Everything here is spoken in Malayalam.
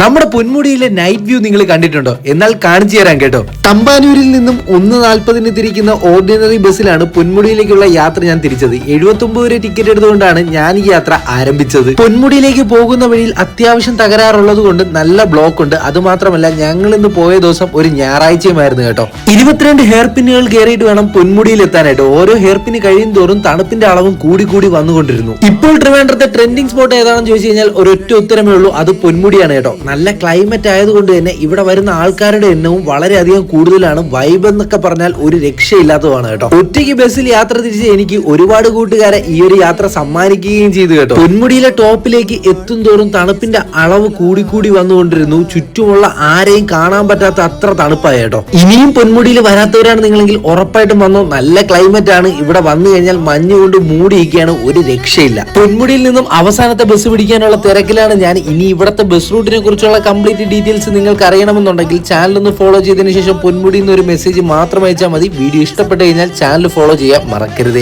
നമ്മുടെ പൊന്മുടിയിലെ നൈറ്റ് വ്യൂ നിങ്ങൾ കണ്ടിട്ടുണ്ടോ? എന്നാൽ കാണിച്ചു തരാൻ കേട്ടോ. തമ്പാനൂരിൽ നിന്നും ഒന്ന് നാൽപ്പതിന് തിരിക്കുന്ന ഓർഡിനറി ബസ്സിലാണ് പൊന്മുടിയിലേക്കുള്ള യാത്ര ഞാൻ തിരിച്ചത്. എഴുപത്തി ഒമ്പത് രൂപ ടിക്കറ്റ് എടുത്തുകൊണ്ടാണ് ഞാൻ ഈ യാത്ര ആരംഭിച്ചത്. പൊന്മുടിയിലേക്ക് പോകുന്ന വഴിയിൽ അത്യാവശ്യം തകരാറുള്ളത് കൊണ്ട് നല്ല ബ്ലോക്ക് ഉണ്ട്. അതുമാത്രമല്ല ഞങ്ങൾ ഇന്ന് പോയ ദിവസം ഒരു ഞായറാഴ്ചയുമായിരുന്നു കേട്ടോ. ഇരുപത്തിരണ്ട് ഹെയർ പിന്നുകൾ കയറിയിട്ട് വേണം പൊന്മുടിയിൽ എത്താനായിട്ട്. ഓരോ ഹെയർ പിന്ന് കഴിയും തോറും തണുപ്പിന്റെ അളവും കൂടി കൂടി വന്നുകൊണ്ടിരുന്നു. ഇപ്പോൾ ട്രിവാൻഡ്രത്തെ ട്രെൻഡിങ് സ്പോട്ട് ഏതാണെന്ന് ചോദിച്ചു കഴിഞ്ഞാൽ ഒരൊറ്റ ഉത്തരമേ ഉള്ളൂ. അത് പൊന്മുടിയാണ് കേട്ടോ. നല്ല ക്ലൈമറ്റ് ആയതുകൊണ്ട് തന്നെ ഇവിടെ വരുന്ന ആൾക്കാരുടെ എണ്ണവും വളരെയധികം കൂടുതലാണ്. വൈബ് എന്നൊക്കെ പറഞ്ഞാൽ ഒരു രക്ഷയില്ലാത്തതാണ് കേട്ടോ. ഒറ്റയ്ക്ക് ബസ്സിൽ യാത്ര തിരിച്ച് എനിക്ക് ഒരുപാട് കൂട്ടുകാരെ ഈ ഒരു യാത്ര സമ്മാനിക്കുകയും ചെയ്തു കേട്ടോ. പൊന്മുടിയിലെ ടോപ്പിലേക്ക് എത്തും തോറും തണുപ്പിന്റെ അളവ് കൂടി കൂടി വന്നുകൊണ്ടിരുന്നു. ചുറ്റുമുള്ള ആരെയും കാണാൻ പറ്റാത്ത അത്ര തണുപ്പായ കേട്ടോ. ഇനിയും പൊന്മുടിയിൽ വരാത്തവരാണ് നിങ്ങളെങ്കിൽ ഉറപ്പായിട്ടും വന്നോ. നല്ല ക്ലൈമറ്റ് ആണ്. ഇവിടെ വന്നു കഴിഞ്ഞാൽ മഞ്ഞ് കൊണ്ട് മൂടിയിരിക്കുകയാണ്. ഒരു രക്ഷയില്ല. പൊന്മുടിയിൽ നിന്നും അവസാനത്തെ ബസ് പിടിക്കാനുള്ള തിരക്കിലാണ് ഞാൻ ഇനി ഇവിടത്തെ ബസ് റൂട്ടിനെ കുറിച്ചുള്ള കംപ്ലീറ്റ് ഡീറ്റെയിൽസ് നിങ്ങൾക്ക് അറിയണമെന്നുണ്ടെങ്കിൽ ചാനൽ ഒന്ന് ഫോളോ ചെയ്തതിനു ശേഷം പൊന്മുടി എന്നൊരു മെസ്സേജ് മാത്രം അയച്ചാൽ മതി. വീഡിയോ ഇഷ്ടപ്പെട്ടു കഴിഞ്ഞാൽ ചാനൽ ഫോളോ ചെയ്യാൻ മറക്കരുത്.